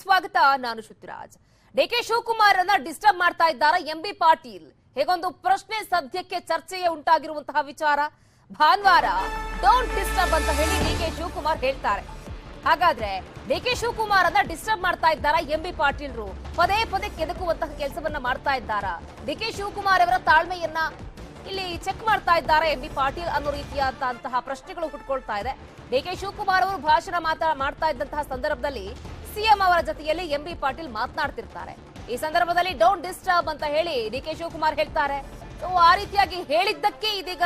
ಸ್ವಾಗತ, ನಾನು ಶ್ರುತಿರಾಜ್. ಡಿಕೆ ಶಿವಕುಮಾರ್ ಅನ್ನ ಡಿಸ್ಟರ್ಬ್ ಮಾಡ್ತಾ ಇದ್ದಾರೆ ಎಂ ಬಿ ಪಾಟೀಲ್? ಹೇಗೊಂದು ಪ್ರಶ್ನೆ ಸದ್ಯಕ್ಕೆ ಚರ್ಚೆಯೇ ಉಂಟಾಗಿರುವಂತಹ ವಿಚಾರ? ಭಾನುವಾರ ಡೋಂಟ್ ಡಿಸ್ಟರ್ಬ್ ಅಂತ ಹೇಳಿ ಡಿಕೆ ಶಿವಕುಮಾರ್ ಹೇಳ್ತಾರೆ. ಹಾಗಾದ್ರೆ ಡಿಕೆ ಶಿವಕುಮಾರ್ ಅನ್ನ ಡಿಸ್ಟರ್ಬ್ ಮಾಡ್ತಾ ಇದ್ದಾರಾ ಎಂ ಬಿ ಪಾಟೀಲ್ರು? ಪದೇ ಪದೇ ಕೆದಕುವಂತಹ ಕೆಲಸವನ್ನ ಮಾಡ್ತಾ ಇದ್ದಾರಾ? ಡಿಕೆ ಶಿವಕುಮಾರ್ ಅವರ ತಾಳ್ಮೆಯನ್ನ ಇಲ್ಲಿ ಚೆಕ್ ಮಾಡ್ತಾ ಇದ್ದಾರೆ ಎಂ ಬಿ ಪಾಟೀಲ್ ಅನ್ನೋ ರೀತಿಯಾದಂತಹ ಪ್ರಶ್ನೆಗಳು ಹುಟ್ಕೊಳ್ತಾ ಇದೆ. ಡಿ ಕೆ ಶಿವಕುಮಾರ್ ಅವರು ಭಾಷಣ ಮಾತಾ, ಮಾಡ್ತಾ ಇದ್ದಂತಹ ಸಂದರ್ಭದಲ್ಲಿ ಸಿಎಂ ಅವರ ಜೊತೆಯಲ್ಲಿ ಎಂಬಿ ಪಾಟೀಲ್ ಮಾತನಾಡ್ತಿರ್ತಾರೆ. ಈ ಸಂದರ್ಭದಲ್ಲಿ ಡೋಂಟ್ ಡಿಸ್ಟರ್ಬ್ ಅಂತ ಹೇಳಿ ಡಿ ಕೆ ಶಿವಕುಮಾರ್ ಹೇಳ್ತಾರೆ. ಆ ರೀತಿಯಾಗಿ ಹೇಳಿದ್ದಕ್ಕೆ ಇದೀಗ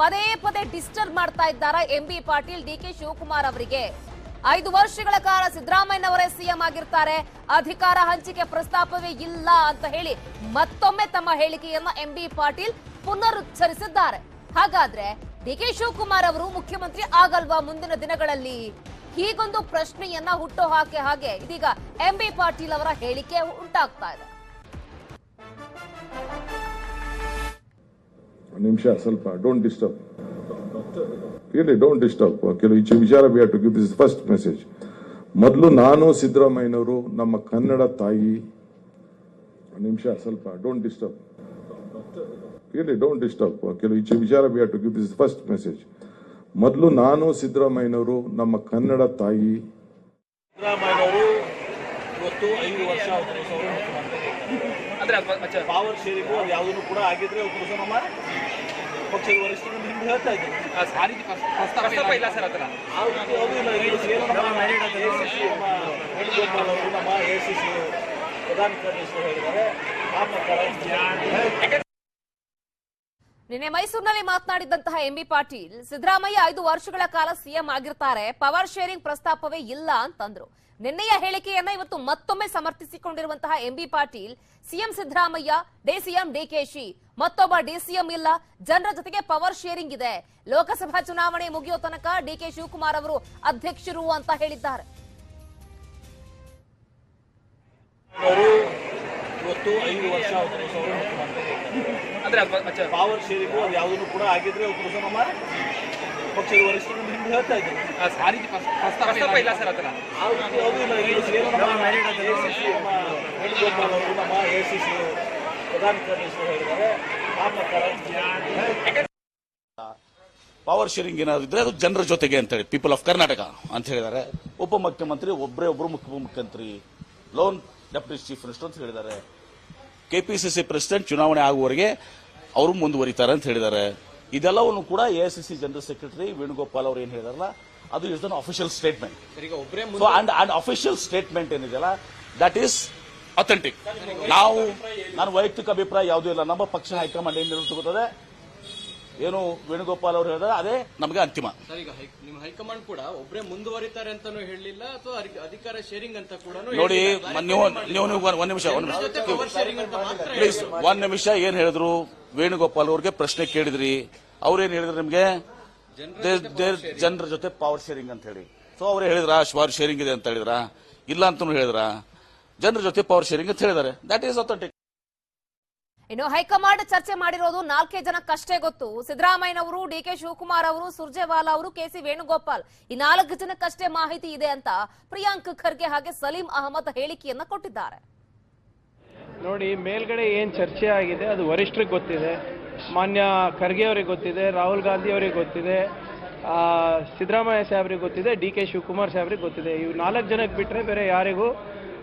ಪದೇ ಪದೇ ಡಿಸ್ಟರ್ಬ್ ಮಾಡ್ತಾ ಇದ್ದಾರಾ M B Patil, D K Shivakumar ಅವರಿಗೆ. ಐದು ವರ್ಷಗಳ ಕಾಲ ಸಿದ್ದರಾಮಯ್ಯನವರೇ ಸಿಎಂ ಆಗಿರ್ತಾರೆ. ಅಧಿಕಾರ ಹಂಚಿಕೆ ಪ್ರಸ್ತಾಪವೇ ಇಲ್ಲ ಅಂತ ಹೇಳಿ ಮತ್ತೊಮ್ಮೆ ತಮ್ಮ ಹೇಳಿಕೆಯನ್ನ ಎಂ ಬಿ ಪಾಟೀಲ್ ಪುನರುಚ್ಚರಿಸಿದ್ದಾರೆ. ಹಾಗಾದ್ರೆ ಡಿ ಕೆ ಶಿವಕುಮಾರ್ ಅವರು ಮುಖ್ಯಮಂತ್ರಿ ಆಗಲ್ವಾ ಮುಂದಿನ ದಿನಗಳಲ್ಲಿ? ಹೀಗೊಂದು ಪ್ರಶ್ನೆಯನ್ನ ಹುಟ್ಟು ಹಾಕಿ ಹಾಗೆ ಇದೀಗ ಎಂ ಬಿ ಪಾಟೀಲ್ ಅವರ ಹೇಳಿಕೆ ಉಂಟಾಗ್ತಾ ಇದೆ. ನಿಮಿಷ, ಸ್ವಲ್ಪ don't disturb really don't disturb ಕೆಲವು ಈಚೆ ವಿಚಾರ be to give this first message ಮೊದಲು ನಾನು ಸಿದ್ದರಾಮಯ್ಯನವರು, ನಮ್ಮ ಕನ್ನಡ ತಾಯಿ. ನಿಮಿಷ, ಸ್ವಲ್ಪ don't disturb really don't disturb ಕೆಲವು ಈಚೆ ವಿಚಾರ be to give this first message ಮೊದಲು ನಾನು ಸಿದ್ದರಾಮಯ್ಯನವರು ನಮ್ಮ ಕನ್ನಡ ತಾಯಿ. ಪ್ರಧಾನ ಕಾರ್ಯದರ್ಶಿ ಹೇಳಿದ್ದಾರೆ. ಆ ಪ್ರಕಾರ ನಿನ್ನೆ ಮೈಸೂರಿನಲ್ಲಿ ಮಾತನಾಡಿದಂತಹ ಎಂಬಿ ಪಾಟೀಲ್, ಸಿದ್ದರಾಮಯ್ಯ ಐದು ವರ್ಷಗಳ ಕಾಲ ಸಿಎಂ ಆಗಿರ್ತಾರೆ, ಪವರ್ ಶೇರಿಂಗ್ ಪ್ರಸ್ತಾಪವೇ ಇಲ್ಲ ಅಂತಂದ್ರು. ನಿನ್ನೆಯ ಹೇಳಿಕೆಯನ್ನ ಇವತ್ತು ಮತ್ತೊಮ್ಮೆ ಸಮರ್ಥಿಸಿಕೊಂಡಿರುವಂತಹ MB Patil CM Siddaramaiah DCM DKShi ಮತ್ತೊಬ್ಬ ಡಿಸಿಎಂ ಇಲ್ಲ, ಜನರ ಜೊತೆಗೆ ಪವರ್ ಶೇರಿಂಗ್ ಇದೆ. ಲೋಕಸಭಾ ಚುನಾವಣೆ ಮುಗಿಯೋ ತನಕ ಡಿಕೆ ಶಿವಕುಮಾರ್ ಅವರು ಅಧ್ಯಕ್ಷರು ಅಂತ ಹೇಳಿದ್ದಾರೆ. ಇವತ್ತು ಐದು ವರ್ಷ ಅವರು ಅಂದ್ರೆ ಪವರ್ ಶೇರಿಂಗು ಅದು ಯಾವುದನ್ನು ಕೂಡ ಆಗಿದ್ರೆ ನಮ್ಮ ಪಕ್ಷದ ವರಿಷ್ಠರು ನಿಮ್ಗೆ ಹೇಳ್ತಾ ಇದ್ದಾರೆ. ಆ ರೀತಿ ಪ್ರಸ್- ಪ್ರಸ್ತಾಪ ಇಲ್ಲ. ಸರ್ ಅದರ ಆ ರೀತಿ ಅದು ಇಲ್ಲ. ಇದು ಏನು ನಮ್ಮ ACC ನಮ್ಮ ವೇಣುಗೋಪಾಲ್ ಅವರು ನಮ್ಮ ಎ ಸಿ ಸಿ ಪ್ರಧಾನ ಕಾರ್ಯದರ್ಶಿ ಹೇಳಿದ್ದಾರೆ. ಆ ಪ್ರಕಾರ ಪವರ್ ಶೇರಿಂಗ್ ಏನಾದ್ರು ಇದ್ರೆ ಅದು ಜನರ ಜೊತೆಗೆ ಅಂತ ಹೇಳಿ ಪೀಪಲ್ ಆಫ್ ಕರ್ನಾಟಕ ಅಂತ ಹೇಳಿದ್ದಾರೆ. ಉಪಮುಖ್ಯಮಂತ್ರಿ ಒಬ್ಬರೇ ಒಬ್ಬರು ಮುಖ್ಯಮಂತ್ರಿ ಲೋನ್ ಡೆಪ್ಯೂಟಿ ಚೀಫ್ ಮಿನಿಸ್ಟರ್ ಅಂತ ಹೇಳಿದ್ದಾರೆ. ಕೆಪಿಸಿಸಿ ಪ್ರೆಸಿಡೆಂಟ್ ಚುನಾವಣೆ ಆಗುವವರೆಗೆ ಅವರು ಮುಂದುವರಿತಾರೆ ಅಂತ ಹೇಳಿದ್ದಾರೆ. ಇದೆಲ್ಲವನ್ನು ಕೂಡ ಎಐಸಿಸಿ ಜನರಲ್ ಸೆಕ್ರೆಟರಿ ವೇಣುಗೋಪಾಲ್ ಅವರು ಏನು ಹೇಳಿದಾರಲ್ಲ ಅದು is an official statement and and official statement ಏನಿದೆಯಲ್ಲ ದಟ್ ಈಸ್ ಅಥೆಂಟಿಕ್ ನಾವು ನನ್ನ ವೈಯಕ್ತಿಕ ಅಭಿಪ್ರಾಯ ಯಾವುದೂ ಇಲ್ಲ. ನಮ್ಮ ಪಕ್ಷ ಹೈಕಮಾಂಡ್ ಏನ್ ನಿರ್ಣಯ ತಗೋತದೆ ಏನು ವೇಣುಗೋಪಾಲ್ ಅವರು ಹೇಳಿದ್ರೆ ಅದೇ ನಮಗೆ ಅಂತಿಮ. ಸರ್ ಈಗ ಹೈ- ನಿಮ್ಮ ಹೈಕಮಾಂಡ್ ಕೂಡ ಒಬ್ಬರೇ ಮುಂದುವರಿತಾರೆ ಅಂತಾನೂ ಹೇಳಲಿಲ್ಲ ಅಥವಾ ಅಧಿಕಾರ ಶೇರಿಂಗ್ ಅಂತ ಕೂಡ ನೋಡಿ ನೀವು ನೀವು ಒಂದ್- ನಿಮಿಷ ಒಂದ್ ನಿಮಿಷ. ಪ್ಲೀಸ್ ಒಂದ್ ನಿಮಿಷ ಏನ್ ಹೇಳಿದ್ರು? ವೇಣುಗೋಪಾಲ್ ಅವ್ರಿಗೆ ಪ್ರಶ್ನೆ ಕೇಳಿದ್ರಿ. ಅವ್ರೇನ್ ಹೇಳಿದ್ರು ನಿಮ್ಗೆ? ಜನರ ಜೊತೆ ಪವರ್ ಶೇರಿಂಗ್ ಅಂತ ಹೇಳಿ. ಸೊ ಅವ್ರು ಹೇಳಿದ್ರ ಶೇರಿಂಗ್ ಇದೆ ಅಂತ ಹೇಳಿದ್ರ? ಇಲ್ಲ ಅಂತ ಹೇಳಿದ್ರ? ಜನರ ಜೊತೆ ಪವರ್ ಶೇರಿಂಗ್ ಅಂತ ಹೇಳಿದ್ದಾರೆ. ದಟ್ ಈಸ್ ಅಥೆಂಟಿಕ್ ಇನ್ನು ಹೈಕಮಾಂಡ್ ಚರ್ಚೆ ಮಾಡಿರೋದು ನಾಲ್ಕೇ ಜನಕ್ಕಷ್ಟೇ ಗೊತ್ತು. ಸಿದ್ದರಾಮಯ್ಯನವರು, ಡಿ ಕೆ ಶಿವಕುಮಾರ್ ಅವರು, ಸುರ್ಜೇವಾಲಾ ಅವರು, ಕೆ ಸಿ ವೇಣುಗೋಪಾಲ್ ಈ ನಾಲ್ಕು ಜನಕ್ಕಷ್ಟೇ ಮಾಹಿತಿ ಇದೆ ಅಂತ ಪ್ರಿಯಾಂಕ್ ಖರ್ಗೆ ಹಾಗೆ ಸಲೀಂ ಅಹಮದ್ ಹೇಳಿಕೆಯನ್ನ ಕೊಟ್ಟಿದ್ದಾರೆ. ನೋಡಿ, ಮೇಲ್ಗಡೆ ಏನು ಚರ್ಚೆ ಆಗಿದೆ ಅದು ವರಿಷ್ಠರಿಗೆ ಗೊತ್ತಿದೆ. ಮಾನ್ಯ ಖರ್ಗೆ ಅವರಿಗೆ ಗೊತ್ತಿದೆ, ರಾಹುಲ್ ಗಾಂಧಿ ಅವರಿಗೆ ಗೊತ್ತಿದೆ ಸಿದ್ದರಾಮಯ್ಯ ಸಾಹೇಬ್ರಿಗೆ ಗೊತ್ತಿದೆ, ಡಿ ಕೆ ಶಿವಕುಮಾರ್ ಸಾಹೇಬ್ರಿಗೆ ಗೊತ್ತಿದೆ. ಇವು ನಾಲ್ಕು ಜನಕ್ಕೆ ಬಿಟ್ಟರೆ ಬೇರೆ ಯಾರಿಗೂ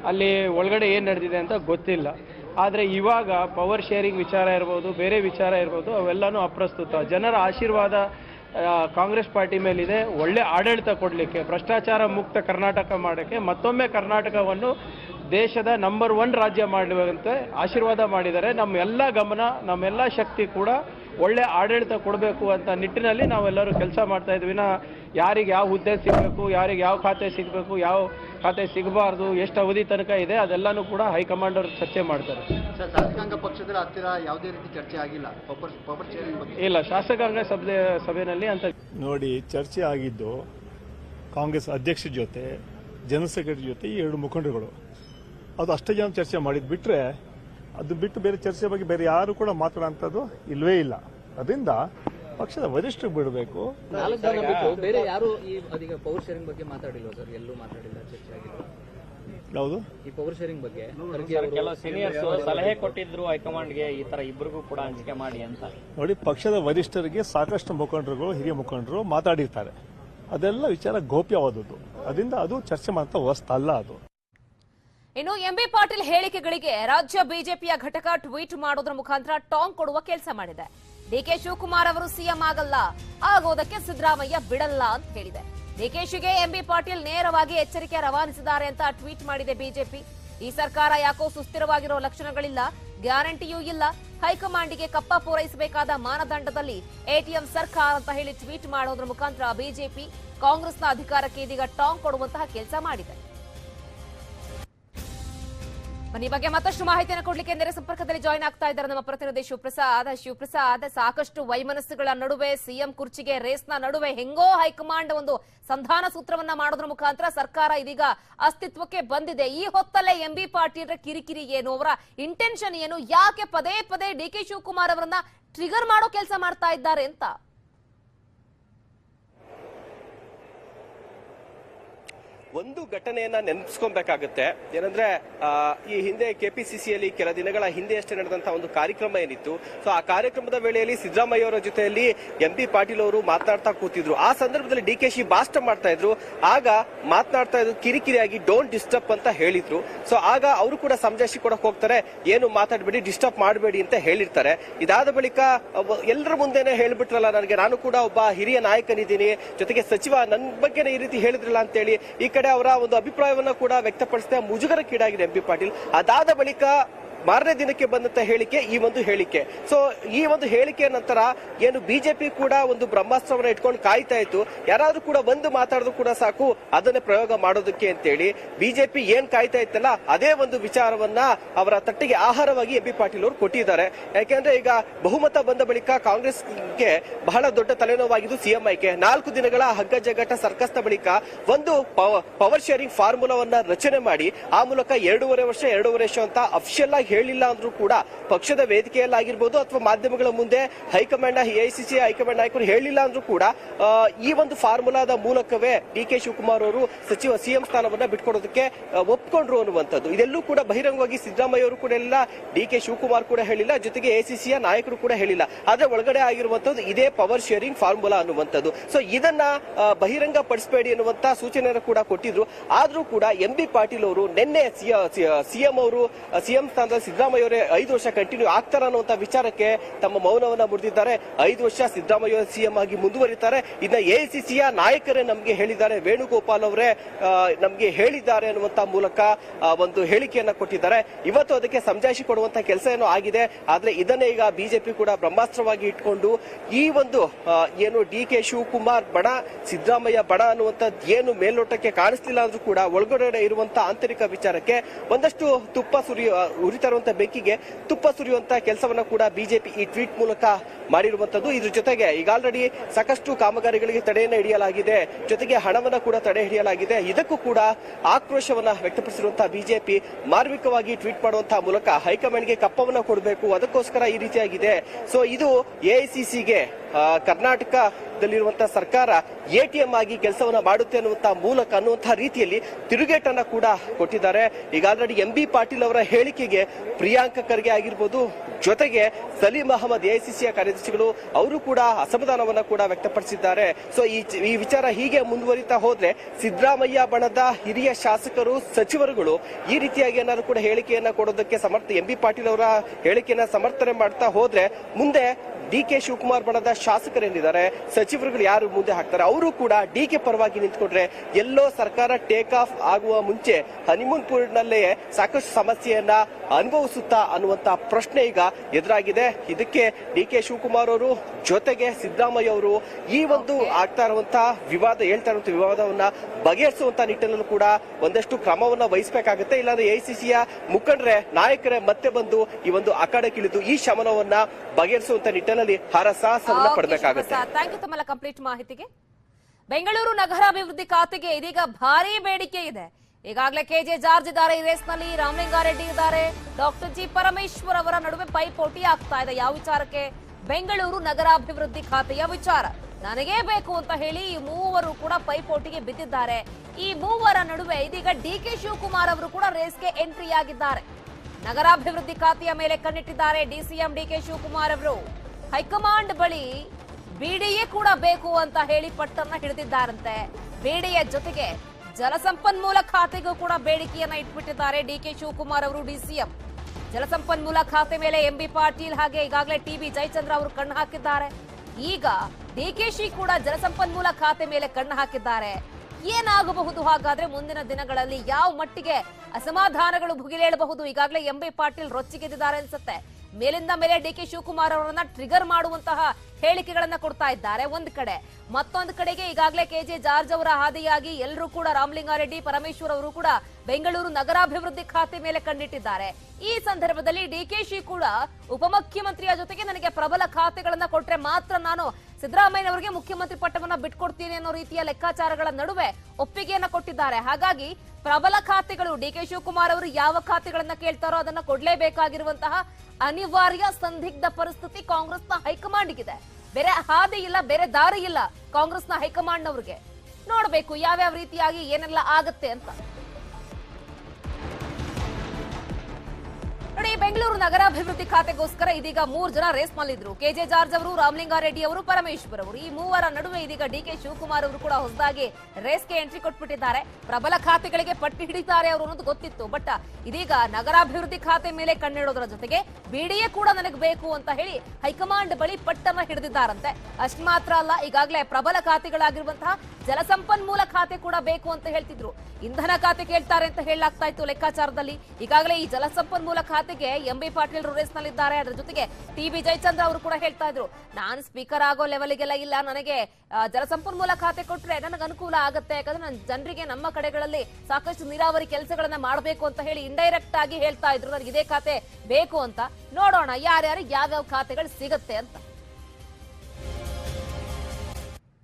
ಅಲ್ಲಿ ಒಳಗಡೆ ಏನು ನಡೆದಿದೆ ಅಂತ ಗೊತ್ತಿಲ್ಲ. ಆದರೆ ಇವಾಗ ಪವರ್ ಶೇರಿಂಗ್ ವಿಚಾರ ಇರ್ಬೋದು, ಬೇರೆ ವಿಚಾರ ಇರ್ಬೋದು, ಅವೆಲ್ಲನೂ ಅಪ್ರಸ್ತುತ. ಜನರ ಆಶೀರ್ವಾದ ಕಾಂಗ್ರೆಸ್ ಪಾರ್ಟಿ ಮೇಲಿದೆ. ಒಳ್ಳೆ ಆಡಳಿತ ಕೊಡಲಿಕ್ಕೆ, ಭ್ರಷ್ಟಾಚಾರ ಮುಕ್ತ ಕರ್ನಾಟಕ ಮಾಡೋಕ್ಕೆ ಮತ್ತೊಮ್ಮೆ ಕರ್ನಾಟಕವನ್ನು ದೇಶದ ನಂಬರ್ ಒನ್ ರಾಜ್ಯ ಮಾಡುವಂತೆ ಆಶೀರ್ವಾದ ಮಾಡಿದರೆ ನಮ್ಮ ಎಲ್ಲ ಗಮನ, ನಮ್ಮೆಲ್ಲ ಶಕ್ತಿ ಕೂಡ ಒಳ್ಳೆ ಆಡಳಿತ ಕೊಡಬೇಕು ಅಂತ ನಿಟ್ಟಿನಲ್ಲಿ ನಾವೆಲ್ಲರೂ ಕೆಲಸ ಮಾಡ್ತಾ ಇದ್ವಿ. ನಾ ಯಾರಿಗೆ ಯಾವ ಹುದ್ದೆ ಸಿಗಬೇಕು ಯಾರಿಗೆ ಯಾವ ಖಾತೆ ಸಿಗಬೇಕು ಯಾವ ಖಾತೆ ಸಿಗಬಾರ್ದು ಎಷ್ಟು ಅವಧಿ ತನಕ ಇದೆ ಅದೆಲ್ಲನೂ ಕೂಡ ಹೈಕಮಾಂಡ್ ಅವರು ಚರ್ಚೆ ಮಾಡ್ತಾರೆ. ಸರ್ ಶಾಸಕಾಂಗ ಪಕ್ಷದ ಹತ್ತಿರ ಯಾವುದೇ ರೀತಿ ಚರ್ಚೆ ಆಗಿಲ್ಲ? ಇಲ್ಲ ಶಾಸಕಾಂಗ ಸಭೆ ಸಭೆಯಲ್ಲಿ ಅಂತ ನೋಡಿ ಚರ್ಚೆ ಆಗಿದ್ದು ಕಾಂಗ್ರೆಸ್ ಅಧ್ಯಕ್ಷರ ಜೊತೆ ಜನರಲ್ ಸೆಕ್ರೆಟರಿ ಜೊತೆ ಈ ಎರಡು ಮುಖಂಡರುಗಳು. ಅದು ಅಷ್ಟೇ ಜನ ಚರ್ಚೆ ಮಾಡಿದ್ ಬಿಟ್ರೆ ಅದು ಬಿಟ್ಟು ಬೇರೆ ಚರ್ಚೆ ಬಗ್ಗೆ ಬೇರೆ ಯಾರು ಕೂಡ ಮಾತಾಡೋಂಥದ್ದು ಇಲ್ವೇ ಇಲ್ಲ. ಅದರಿಂದ ಪಕ್ಷದ ವರಿಷ್ಠ ಬಿಡಬೇಕು. ನಾಲ್ಕು ಜನ ಬಿಟ್ಟು ಬೇರೆ ಯಾರು ಈ ಅದೀಗ ಪವರ್ ಶೇರಿಂಗ್ ಬಗ್ಗೆ ಮಾತಾಡಿಲ್ವಾ ಸರ್? ಎಲ್ಲೂ ಮಾತಾಡಿಲ್ಲ ಚರ್ಚೆ ಆಗಿಲ್ಲ. ಯಾವುದು? ಈ ಪವರ್ ಶೇರಿಂಗ್ ಬಗ್ಗೆ ಕೆಲವು ಸೀನಿಯರ್ಸ್ ಸಲಹೆ ಕೊಟ್ಟಿದ್ರು ಹೈಕಮಾಂಡ್ಗೆ ಈ ತರ ಇಬ್ಬರಿಗೂ ಕೂಡ ಹಂಚಿಕೆ ಮಾಡಿ ಅಂತ. ನೋಡಿ ಪಕ್ಷದ ವರಿಷ್ಠರಿಗೆ ಸಾಕಷ್ಟು ಮುಖಂಡರುಗಳು ಹಿರಿಯ ಮುಖಂಡರು ಮಾತಾಡಿರ್ತಾರೆ. ಅದೆಲ್ಲ ವಿಚಾರ ಗೌಪ್ಯವಾದದ್ದು. ಅದರಿಂದ ಅದು ಚರ್ಚೆ ಮಾಡ್ತಾ ವಸ್ತು ಅಲ್ಲ ಅದು. ಇನ್ನು ಎಂಬಿ ಪಾಟೀಲ್ ಹೇಳಿಕೆಗಳಿಗೆ ರಾಜ್ಯ ಬಿಜೆಪಿಯ ಘಟಕ ಟ್ವೀಟ್ ಮಾಡೋದ್ರ ಮುಖಾಂತರ ಟಾಂಗ್ ಕೊಡುವ ಕೆಲಸ ಮಾಡಿದೆ. ಡಿಕೆ ಶಿವಕುಮಾರ್ ಅವರು ಸಿಎಂ ಆಗಲ್ಲ, ಆಗೋದಕ್ಕೆ ಸಿದ್ದರಾಮಯ್ಯ ಬಿಡಲ್ಲ ಅಂತ ಹೇಳಿದೆ. ಡಿಕೆಶಿಗೆ ಎಂಬಿ ಪಾಟೀಲ್ ನೇರವಾಗಿ ಎಚ್ಚರಿಕೆ ರವಾನಿಸಿದ್ದಾರೆ ಅಂತ ಟ್ವೀಟ್ ಮಾಡಿದೆ ಬಿಜೆಪಿ. ಈ ಸರ್ಕಾರ ಯಾಕೋ ಸುಸ್ಥಿರವಾಗಿರೋ ಲಕ್ಷಣಗಳಿಲ್ಲ, ಗ್ಯಾರಂಟಿಯೂ ಇಲ್ಲ. ಹೈಕಮಾಂಡಿಗೆ ಕಪ್ಪ ಪೂರೈಸಬೇಕಾದ ಮಾನದಂಡದಲ್ಲಿ ಎಟಿಎಂ ಸರ್ಕಾರ ಅಂತ ಹೇಳಿ ಟ್ವೀಟ್ ಮಾಡೋದ್ರ ಮುಖಾಂತರ ಬಿಜೆಪಿ ಕಾಂಗ್ರೆಸ್ನ ಅಧಿಕಾರಕ್ಕೆ ಇದೀಗ ಟಾಂಗ್ ಕೊಡುವಂತಹ ಕೆಲಸ ಮಾಡಿದೆ. ಈ ಬಗ್ಗೆ ಮತ್ತಷ್ಟು ಮಾಹಿತಿಯನ್ನು ಕೊಡಲಿಕ್ಕೆ ನೆರೆ ಸಂಪರ್ಕದಲ್ಲಿ ಜಾಯ್ನ್ ಆಗ್ತಾ ಇದ್ದಾರೆ ನಮ್ಮ ಪ್ರತಿನಿಧಿ ಶಿವಪ್ರಸಾದ್. ಶಿವಪ್ರಸಾದ್, ಸಾಕಷ್ಟು ವೈಮನಸ್ಸುಗಳ ನಡುವೆ ಸಿಎಂ ಕುರ್ಚಿಗೆ ರೇಸ್ನ ನಡುವೆ ಹೆಂಗೋ ಹೈಕಮಾಂಡ್ ಒಂದು ಸಂಧಾನ ಸೂತ್ರವನ್ನ ಮಾಡೋದ್ರ ಮುಖಾಂತರ ಸರ್ಕಾರ ಇದೀಗ ಅಸ್ತಿತ್ವಕ್ಕೆ ಬಂದಿದೆ. ಈ ಹೊತ್ತಲ್ಲೇ ಎಂ ಬಿ ಪಾಟೀಲ್ರ ಕಿರಿಕಿರಿ ಏನು, ಅವರ ಇಂಟೆನ್ಷನ್ ಏನು, ಯಾಕೆ ಪದೇ ಪದೇ ಡಿ ಕೆ ಶಿವಕುಮಾರ್ ಅವರನ್ನ ಟ್ರಿಗರ್ ಮಾಡೋ ಕೆಲಸ ಮಾಡ್ತಾ ಇದ್ದಾರೆ ಅಂತ? ಒಂದು ಘಟನೆಯನ್ನ ನೆನಪಿಸ್ಕೊಬೇಕಾಗುತ್ತೆ ಏನಂದ್ರೆ ಈ ಹಿಂದೆ ಕೆಪಿಸಿಸಿಯಲ್ಲಿ ಕೆಲ ದಿನಗಳ ಹಿಂದೆ ಅಷ್ಟೇ ನಡೆದಂತಹ ಒಂದು ಕಾರ್ಯಕ್ರಮ ಏನಿತ್ತು. ಸೊ, ಆ ಕಾರ್ಯಕ್ರಮದ ವೇಳೆಯಲ್ಲಿ ಸಿದ್ದರಾಮಯ್ಯ ಅವರ ಜೊತೆಯಲ್ಲಿ ಎಂ ಬಿ ಪಾಟೀಲ್ ಅವರು ಮಾತನಾಡ್ತಾ ಕೂತಿದ್ರು. ಆ ಸಂದರ್ಭದಲ್ಲಿ ಡಿ ಕೆ ಶಿ ಭಾಷಣ ಮಾಡ್ತಾ ಇದ್ರು. ಆಗ ಮಾತನಾಡ್ತಾ ಇದ್ರು ಕಿರಿಕಿರಿಯಾಗಿ ಡೋಂಟ್ ಡಿಸ್ಟರ್ಬ್ ಅಂತ ಹೇಳಿದ್ರು. ಸೊ, ಆಗ ಅವರು ಕೂಡ ಸಮಜಾಯಿಷಿ ಕೊಡಕ್ ಹೋಗ್ತಾರೆ. ಏನು ಮಾತಾಡಬೇಡಿ ಡಿಸ್ಟರ್ಬ್ ಮಾಡಬೇಡಿ ಅಂತ ಹೇಳಿರ್ತಾರೆ. ಇದಾದ ಬಳಿಕ ಎಲ್ಲರ ಮುಂದೆನೆ ಹೇಳ್ಬಿಟ್ರಲ್ಲ ನನಗೆ. ನಾನು ಕೂಡ ಒಬ್ಬ ಹಿರಿಯ ನಾಯಕನಿದ್ದೀನಿ. ಜೊತೆಗೆ ಸಚಿವ ನನ್ನ ಬಗ್ಗೆನೇ ಈ ರೀತಿ ಹೇಳಿದ್ರಲ್ಲ ಅಂತೇಳಿ ಈ ಕಡೆ ಅವರ ಒಂದು ಅಭಿಪ್ರಾಯವನ್ನ ಕೂಡ ವ್ಯಕ್ತಪಡಿಸಿದ ಮುಜುಗರಕ್ಕೀಡಾಗಿದೆ ಎಂ ಪಿ ಪಾಟೀಲ್. ಅದಾದ ಬಳಿಕ ಮಾರನೇ ದಿನಕ್ಕೆ ಬಂದಂತ ಹೇಳಿಕೆ ಈ ಒಂದು ಹೇಳಿಕೆ. ಸೊ ಈ ಒಂದು ಹೇಳಿಕೆಯ ನಂತರ ಏನು ಬಿಜೆಪಿ ಕೂಡ ಒಂದು ಬ್ರಹ್ಮಾಸ್ತ್ರವನ್ನ ಇಟ್ಕೊಂಡು ಕಾಯ್ತಾ ಇತ್ತು. ಯಾರಾದ್ರೂ ಕೂಡ ಬಂದು ಮಾತಾಡಿದ್ರು ಕೂಡ ಸಾಕು, ಅದನ್ನೇ ಪ್ರಯೋಗ ಮಾಡೋದಕ್ಕೆ ಅಂತೇಳಿ ಬಿಜೆಪಿ ಏನ್ ಕಾಯ್ತಾ ಇತ್ತಲ್ಲ, ಅದೇ ಒಂದು ವಿಚಾರವನ್ನ ಅವರ ತಟ್ಟಿಗೆ ಆಹಾರವಾಗಿ ಎಂ ಬಿ ಪಾಟೀಲ್ ಅವರು ಕೊಟ್ಟಿದ್ದಾರೆ. ಯಾಕೆಂದ್ರೆ ಈಗ ಬಹುಮತ ಬಂದ ಬಳಿಕ ಕಾಂಗ್ರೆಸ್ಗೆ ಬಹಳ ದೊಡ್ಡ ತಲೆನೋವಾಗಿದ್ದು ಸಿಎಂ ಆಯ್ಕೆ ನಾಲ್ಕು ದಿನಗಳ ಹಗ್ಗ ಜಗ್ಗಟ ಸರ್ಕಸ್ನ ಬಳಿಕ ಒಂದು ಪವರ್ ಶೇರಿಂಗ್ ಫಾರ್ಮುಲಾವನ್ನ ರಚನೆ ಮಾಡಿ, ಆ ಮೂಲಕ ಎರಡೂವರೆ ವರ್ಷ ಎರಡೂವರೆ ವರ್ಷ ಅಂತ ಅಫಿಷಿಯಲ್ ಆಗಿ ಹೇಳಿಲ್ಲ ಅಂದ್ರೂ ಕೂಡ ಪಕ್ಷದ ವೇದಿಕೆಯಲ್ಲಾಗಿರ್ಬೋದು ಅಥವಾ ಮಾಧ್ಯಮಗಳ ಮುಂದೆ ಹೈಕಮಾಂಡ್ ಎಐಸಿಸಿ ಹೈಕಮಾಂಡ್ ನಾಯಕರು ಹೇಳಿಲ್ಲ ಅಂದ್ರೂ ಕೂಡ ಈ ಒಂದು ಫಾರ್ಮುಲಾದ ಮೂಲಕವೇ ಡಿ ಕೆ ಶಿವಕುಮಾರ್ ಅವರು ಸಚಿವ ಸಿಎಂ ಸ್ಥಾನವನ್ನ ಬಿಟ್ಕೊಡೋದಕ್ಕೆ ಒಪ್ಕೊಂಡ್ರು ಅನ್ನುವಂಥದ್ದು. ಇದೆಲ್ಲೂ ಕೂಡ ಬಹಿರಂಗವಾಗಿ ಸಿದ್ದರಾಮಯ್ಯ ಅವರು ಕೂಡ ಹೇಳಿಲ್ಲ, ಡಿ ಕೆ ಶಿವಕುಮಾರ್ ಕೂಡ ಹೇಳಿಲ್ಲ, ಜೊತೆಗೆ ಎಸಿಸಿಯ ನಾಯಕರು ಕೂಡ ಹೇಳಿಲ್ಲ. ಆದ್ರೆ ಒಳಗಡೆ ಆಗಿರುವಂತದ್ದು ಇದೇ ಪವರ್ ಶೇರಿಂಗ್ ಫಾರ್ಮುಲಾ ಅನ್ನುವಂಥದ್ದು. ಸೊ ಇದನ್ನ ಬಹಿರಂಗ ಪಡಿಸಬೇಡಿ ಅನ್ನುವಂತ ಸೂಚನೆಯನ್ನು ಕೂಡ ಕೊಟ್ಟಿದ್ರು. ಆದ್ರೂ ಕೂಡ ಎಂ ಬಿ ಪಾಟೀಲ್ ಅವರು, ನಿನ್ನೆ ಸಿಎಂ ಅವರು ಸಿಎಂ ಸ್ಥಾನದಲ್ಲಿ ಸಿದ್ದರಾಮಯ್ಯ ಅವರೇ ಐದು ವರ್ಷ ಕಂಟಿನ್ಯೂ ಆಗ್ತಾರ ಅನ್ನುವಂತ ವಿಚಾರಕ್ಕೆ ತಮ್ಮ ಮೌನವನ್ನ ಮುರಿದಿದ್ದಾರೆ. ಐದು ವರ್ಷ ಸಿದ್ದರಾಮಯ್ಯ ಸಿಎಂ ಆಗಿ ಮುಂದುವರಿತಾರೆ. ಇದನ್ನ ಎಐಸಿಸಿಯ ನಾಯಕರೇ ನಮಗೆ ಹೇಳಿದ್ದಾರೆ. ವೇಣುಗೋಪಾಲ್ ಅವರೇ ನಮಗೆ ಹೇಳಿದ್ದಾರೆ ಅನ್ನುವಂತ ಮೂಲಕ ಒಂದು ಹೇಳಿಕೆಯನ್ನ ಕೊಟ್ಟಿದ್ದಾರೆ. ಇವತ್ತು ಅದಕ್ಕೆ ಸಮಜಾಯಿಷಿ ಕೊಡುವಂತ ಕೆಲಸ ಏನೋ ಆಗಿದೆ. ಆದ್ರೆ ಇದನ್ನೇ ಈಗ ಬಿಜೆಪಿ ಕೂಡ ಬ್ರಹ್ಮಾಸ್ತ್ರವಾಗಿ ಇಟ್ಕೊಂಡು ಈ ಒಂದು ಏನು ಡಿ ಕೆ ಶಿವಕುಮಾರ್ ಬಣ ಸಿದ್ದರಾಮಯ್ಯ ಬಣ ಅನ್ನುವಂಥದ್ದು ಏನು ಮೇಲ್ನೋಟಕ್ಕೆ ಕಾಣಿಸ್ತಿಲ್ಲ ಅಂದ್ರೂ ಕೂಡ ಒಳಗಡೆ ಇರುವಂತಹ ಆಂತರಿಕ ವಿಚಾರಕ್ಕೆ ಒಂದಷ್ಟು ತುಪ್ಪ ಸುರಿ ಉರಿತಾ ಇರುವಂತ ಬೆಂಕಿಗೆ ತುಪ್ಪ ಸುರಿಯುವಂತಹ ಕೆಲಸವನ್ನ ಕೂಡ ಬಿಜೆಪಿ ಈ ಟ್ವೀಟ್ ಮೂಲಕ ಮಾಡಿರುವಂತದ್ದು. ಇದ್ರ ಜೊತೆಗೆ ಈಗ ಆಲ್ರೆಡಿ ಸಾಕಷ್ಟು ಕಾಮಗಾರಿಗಳಿಗೆ ತಡೆಯನ್ನ ಹಿಡಿಯಲಾಗಿದೆ. ಜೊತೆಗೆ ಹಣವನ್ನ ಕೂಡ ತಡೆ ಹಿಡಿಯಲಾಗಿದೆ. ಇದಕ್ಕೂ ಕೂಡ ಆಕ್ರೋಶವನ್ನ ವ್ಯಕ್ತಪಡಿಸಿರುವಂತಹ ಬಿಜೆಪಿ ಮಾರ್ಮಿಕವಾಗಿ ಟ್ವೀಟ್ ಮಾಡುವಂತಹ ಮೂಲಕ ಹೈಕಮಾಂಡ್ಗೆ ಕಪ್ಪವನ್ನ ಕೊಡಬೇಕು. ಅದಕ್ಕೋಸ್ಕರ ಈ ರೀತಿಯಾಗಿದೆ. ಸೊ ಇದು ಎಐಸಿಸಿಗೆ ಕರ್ನಾಟಕದಲ್ಲಿರುವಂತಹ ಸರ್ಕಾರ ಎ ಟಿ ಎಂ ಆಗಿ ಕೆಲಸವನ್ನ ಮಾಡುತ್ತೆ ಅನ್ನುವಂತಹ ಮೂಲಕ ಅನ್ನುವಂತಹ ರೀತಿಯಲ್ಲಿ ತಿರುಗೇಟನ್ನ ಕೂಡ ಕೊಟ್ಟಿದ್ದಾರೆ. ಈಗ ಆಲ್ರೆಡಿ ಎಂ ಬಿ ಪಾಟೀಲ್ ಅವರ ಹೇಳಿಕೆಗೆ ಪ್ರಿಯಾಂಕ ಖರ್ಗೆ ಆಗಿರ್ಬೋದು, ಜೊತೆಗೆ ಸಲೀಂ ಅಹಮದ್ ಎಐಸಿಸಿಯ ಕಾರ್ಯದರ್ಶಿಗಳು ಅವರು ಕೂಡ ಅಸಮಾಧಾನವನ್ನ ಕೂಡ ವ್ಯಕ್ತಪಡಿಸಿದ್ದಾರೆ. ಸೊ ಈ ವಿಚಾರ ಹೀಗೆ ಮುಂದುವರಿತಾ ಹೋದ್ರೆ ಸಿದ್ದರಾಮಯ್ಯ ಬಣದ ಹಿರಿಯ ಶಾಸಕರು, ಸಚಿವರುಗಳು ಈ ರೀತಿಯಾಗಿ ಏನಾದ್ರು ಕೂಡ ಹೇಳಿಕೆಯನ್ನ ಕೊಡೋದಕ್ಕೆ ಸಮರ್ಥ, ಎಂ ಬಿ ಪಾಟೀಲ್ ಅವರ ಹೇಳಿಕೆಯನ್ನ ಸಮರ್ಥನೆ ಮಾಡ್ತಾ ಹೋದ್ರೆ ಮುಂದೆ ಡಿ ಕೆ ಶಿವಕುಮಾರ್ ಬಣದ ಶಾಸಕರೇನಿದ್ದಾರೆ ಸಚಿವರುಗಳು ಯಾರು ಮುಂದೆ ಹಾಕ್ತಾರೆ? ಅವರು ಕೂಡ ಡಿ ಕೆ ಪರವಾಗಿ ನಿಂತ್ಕೊಂಡ್ರೆ ಎಲ್ಲೋ ಸರ್ಕಾರ ಟೇಕ್ ಆಫ್ ಆಗುವ ಮುಂಚೆ ಹನಿಮೂನ್ ನಲ್ಲೇ ಸಾಕಷ್ಟು ಸಮಸ್ಯೆಯನ್ನ ಅನುಭವಿಸುತ್ತಾ ಅನ್ನುವಂತ ಪ್ರಶ್ನೆ ಈಗ ಎದುರಾಗಿದೆ. ಇದಕ್ಕೆ ಡಿ ಕೆ ಶಿವಕುಮಾರ್ ಅವರು ಜೊತೆಗೆ ಸಿದ್ದರಾಮಯ್ಯ ಅವರು ಈ ಒಂದು ಆಗ್ತಾ ಇರುವಂತಹ ವಿವಾದ, ಹೇಳ್ತಾ ಇರುವಂತಹ ವಿವಾದವನ್ನ ಬಗೆಹರಿಸುವಂತ ನಿಟ್ಟಿನಲ್ಲೂ ಕೂಡ ಒಂದಷ್ಟು ಕ್ರಮವನ್ನ ವಹಿಸಬೇಕಾಗುತ್ತೆ. ಇಲ್ಲಾಂದ್ರೆ ಎಐಸಿಸಿಯ ಮುಖಂಡರೇ, ನಾಯಕರೇ ಮತ್ತೆ ಬಂದು ಈ ಒಂದು ಅಖಾಡಕ್ಕಿಳಿದು ಈ ಶಮನವನ್ನ ಬಗೆಹರಿಸುವಂತ ನಿಟ್ಟಿನಲ್ಲಿ ಹರಸಾಹಸವನ್ನ ಪಡಬೇಕಾಗುತ್ತೆ. ಥ್ಯಾಂಕ್ ಯು ತಮ್ಮೆಲ್ಲ ಕಂಪ್ಲೀಟ್ ಮಾಹಿತಿಗೆ. ಬೆಂಗಳೂರು ನಗರಾಭಿವೃದ್ಧಿ ಖಾತೆಗೆ ಇದೀಗ ಭಾರಿ ಬೇಡಿಕೆ ಇದೆ. ಈಗಾಗಲೇ ಕೆಜೆ ಜಾರ್ಜ್ ಇದ್ದಾರೆ ಈ ರೇಸ್ನಲ್ಲಿ ರಾಮಲಿಂಗಾರೆಡ್ಡಿ ಇದ್ದಾರೆ. ಡಾಕ್ಟರ್ ಜಿ ಪರಮೇಶ್ವರ್ ಅವರ ನಡುವೆ ಪೈಪೋಟಿ ಆಗ್ತಾ ಇದೆ. ಯಾವ ವಿಚಾರಕ್ಕೆ? ಬೆಂಗಳೂರು ನಗರಾಭಿವೃದ್ಧಿ ಖಾತೆಯ ವಿಚಾರ. ನನಗೇ ಬೇಕು ಅಂತ ಹೇಳಿ ಈ ಮೂವರು ಕೂಡ ಪೈಪೋಟಿಗೆ ಬಿದ್ದಿದ್ದಾರೆ. ಈ ಮೂವರ ನಡುವೆ ಇದೀಗ ಡಿ ಕೆ ಶಿವಕುಮಾರ್ ಅವರು ಕೂಡ ರೇಸ್ಗೆ ಎಂಟ್ರಿ ಆಗಿದ್ದಾರೆ ನಗರಾಭಿವೃದ್ಧಿ ಖಾತೆಯ ಮೇಲೆ ಕಣ್ಣಿಟ್ಟಿದ್ದಾರೆ ಡಿಸಿಎಂ ಡಿ ಕೆ ಶಿವಕುಮಾರ್ ಅವರು. ಹೈಕಮಾಂಡ್ ಬಳಿ ಬಿಡಿಎ ಕೂಡ ಬೇಕು ಅಂತ ಹೇಳಿ ಪಟ್ಟನ್ನ ಹಿಡಿದಿದ್ದಾರಂತೆ. ಬಿಡಿಎ ಜೊತೆಗೆ ಜಲಸಂಪನ್ಮೂಲ ಖಾತೆಗೂ ಕೂಡ ಬೇಡಿಕೆಯನ್ನ ಇಟ್ಬಿಟ್ಟಿದ್ದಾರೆ ಡಿ ಕೆ ಶಿವಕುಮಾರ್ ಅವರು ಡಿಸಿಎಂ ಜಲಸಂಪನ್ಮೂಲ ಖಾತೆ ಮೇಲೆ ಎಂಬಿ ಪಾಟೀಲ್ ಹಾಗೆ ಈಗಾಗಲೇ ಟಿ ಬಿ ಜಯಚಂದ್ರ ಅವರು ಕಣ್ಣು ಹಾಕಿದ್ದಾರೆ. ಈಗ ಡಿ ಕೆ ಶಿ ಕೂಡ ಜಲಸಂಪನ್ಮೂಲ ಖಾತೆ ಮೇಲೆ ಕಣ್ಣು ಹಾಕಿದ್ದಾರೆ. ಏನಾಗಬಹುದು ಹಾಗಾದ್ರೆ ಮುಂದಿನ ದಿನಗಳಲ್ಲಿ ಯಾವ ಮಟ್ಟಿಗೆ ಅಸಮಾಧಾನಗಳು ಭುಗಿಲೇಳಬಹುದು? ಈಗಾಗಲೇ ಎಂಬಿ ಪಾಟೀಲ್ ರೊಚ್ಚಿಗೆದ್ದಿದ್ದಾರೆ ಅನ್ಸುತ್ತೆ. ಮೇಲಿಂದ ಮೇಲೆ ಡಿ ಕೆ ಶಿವಕುಮಾರ್ ಅವರನ್ನ ಟ್ರಿಗರ್ ಮಾಡುವಂತಹ ಹೇಳಿಕೆಗಳನ್ನ ಕೊಡ್ತಾ ಇದ್ದಾರೆ. ಒಂದ್ ಕಡೆ. ಮತ್ತೊಂದು ಕಡೆಗೆ ಈಗಾಗಲೇ ಕೆ ಜೆ ಜಾರ್ಜ್ ಅವರ ಹಾದಿಯಾಗಿ ಎಲ್ಲರೂ ಕೂಡ ರಾಮಲಿಂಗಾರೆಡ್ಡಿ ಪರಮೇಶ್ವರ್ ಅವರು ಕೂಡ ಬೆಂಗಳೂರು ನಗರಾಭಿವೃದ್ಧಿ ಖಾತೆ ಮೇಲೆ ಕಣ್ಣಿಟ್ಟಿದ್ದಾರೆ. ಈ ಸಂದರ್ಭದಲ್ಲಿ ಡಿ ಕೆ ಶಿ ಕೂಡ ಉಪಮುಖ್ಯಮಂತ್ರಿಯ ಜೊತೆಗೆ ನನಗೆ ಪ್ರಬಲ ಖಾತೆಗಳನ್ನ ಕೊಟ್ರೆ ಮಾತ್ರ ನಾನು ಸಿದ್ದರಾಮಯ್ಯನವರಿಗೆ ಮುಖ್ಯಮಂತ್ರಿ ಪಟ್ಟವನ್ನ ಬಿಟ್ಕೊಡ್ತೀನಿ ಅನ್ನೋ ರೀತಿಯ ಲೆಕ್ಕಾಚಾರಗಳ ನಡುವೆ ಒಪ್ಪಿಗೆಯನ್ನ ಕೊಟ್ಟಿದ್ದಾರೆ. ಹಾಗಾಗಿ ಪ್ರಬಲ ಖಾತೆಗಳು, ಡಿ ಕೆ ಶಿವಕುಮಾರ್ ಅವರು ಯಾವ ಖಾತೆಗಳನ್ನ ಕೇಳ್ತಾರೋ ಅದನ್ನ ಕೊಡಲೇಬೇಕಾಗಿರುವಂತಹ ಅನಿವಾರ್ಯ ಸಂದಿಗ್ಧ ಪರಿಸ್ಥಿತಿ ಕಾಂಗ್ರೆಸ್ನ ಹೈಕಮಾಂಡ್ಗಿದೆ. ಬೇರೆ ಹಾದಿ ಇಲ್ಲ, ಬೇರೆ ದಾರಿ ಇಲ್ಲ ಕಾಂಗ್ರೆಸ್ನ ಹೈಕಮಾಂಡ್ನವ್ರಿಗೆ. ನೋಡ್ಬೇಕು ಯಾವ್ಯಾವ ರೀತಿಯಾಗಿ ಏನೆಲ್ಲ ಆಗುತ್ತೆ ಅಂತ. ನೋಡಿ ಬೆಂಗಳೂರು ನಗರಾಭಿವೃದ್ಧಿ ಖಾತೆಗೋಸ್ಕರ ಇದೀಗ ಮೂರು ಜನ ರೇಸ್ ಮಲ್ಲಿದ್ರು. ಕೆಜೆ ಜಾರ್ಜ್ ಅವರು ರಾಮಲಿಂಗಾರೆಡ್ಡಿ ಅವರು, ಪರಮೇಶ್ವರ್ ಅವರು. ಈ ಮೂವರ ನಡುವೆ ಇದೀಗ ಡಿಕೆ ಶಿವಕುಮಾರ್ ಅವರು ಕೂಡ ಹೊಸದಾಗಿ ರೇಸ್ಗೆ ಎಂಟ್ರಿ ಕೊಟ್ಬಿಟ್ಟಿದ್ದಾರೆ. ಪ್ರಬಲ ಖಾತೆಗಳಿಗೆ ಪಟ್ಟಿ ಹಿಡಿತಾರೆ ಅವರು ಅನ್ನೋದು ಗೊತ್ತಿತ್ತು. ಬಟ್ ಇದೀಗ ನಗರಾಭಿವೃದ್ಧಿ ಖಾತೆ ಮೇಲೆ ಕಣ್ಣಿಡೋದ್ರ ಜೊತೆಗೆ ಬಿಡಿಎ ಕೂಡ ನನಗೆ ಬೇಕು ಅಂತ ಹೇಳಿ ಹೈಕಮಾಂಡ್ ಬಳಿ ಪಟ್ಟನ್ನ ಹಿಡಿದಿದ್ದಾರಂತೆ. ಅಷ್ಟು ಮಾತ್ರ ಅಲ್ಲ, ಈಗಾಗಲೇ ಪ್ರಬಲ ಖಾತೆಗಳಾಗಿರುವಂತಹ ಜಲಸಂಪನ್ಮೂಲ ಖಾತೆ ಕೂಡ ಬೇಕು ಅಂತ ಹೇಳ್ತಿದ್ರು. ಇಂಧನ ಖಾತೆ ಕೇಳ್ತಾರೆ ಅಂತ ಹೇಳಲಾಗ್ತಾ ಇತ್ತು ಲೆಕ್ಕಾಚಾರದಲ್ಲಿ. ಈಗಾಗಲೇ ಈ ಜಲಸಂಪನ್ಮೂಲ ಖಾತೆಗೆ ಎಂ ಬಿ ಪಾಟೀಲ್ ರೇಸ್ ನಲ್ಲಿದ್ದಾರೆ ಅದರ ಜೊತೆಗೆ ಟಿ ಬಿ ಜಯಚಂದ್ರ ಅವರು ಕೂಡ ಹೇಳ್ತಾ ಇದ್ರು. ನಾನು ಸ್ಪೀಕರ್ ಆಗೋ ಲೆವೆಲ್ಗೆಲ್ಲ ಇಲ್ಲ. ನನಗೆ ಜಲಸಂಪನ್ಮೂಲ ಖಾತೆ ಕೊಟ್ರೆ ನನಗೆ ಅನುಕೂಲ ಆಗುತ್ತೆ. ಯಾಕಂದ್ರೆ ನನ್ನ ಜನರಿಗೆ ನಮ್ಮ ಕಡೆಗಳಲ್ಲಿ ಸಾಕಷ್ಟು ನೀರಾವರಿ ಕೆಲಸಗಳನ್ನ ಮಾಡಬೇಕು ಅಂತ ಹೇಳಿ ಇಂಡೈರೆಕ್ಟ್ ಆಗಿ ಹೇಳ್ತಾ ಇದ್ರು. ನನಗೆ ಇದೇ ಖಾತೆ ಬೇಕು ಅಂತ. ನೋಡೋಣ ಯಾರ್ಯಾರಿಗೆ ಯಾವ್ಯಾವ ಖಾತೆಗಳು ಸಿಗುತ್ತೆ ಅಂತ.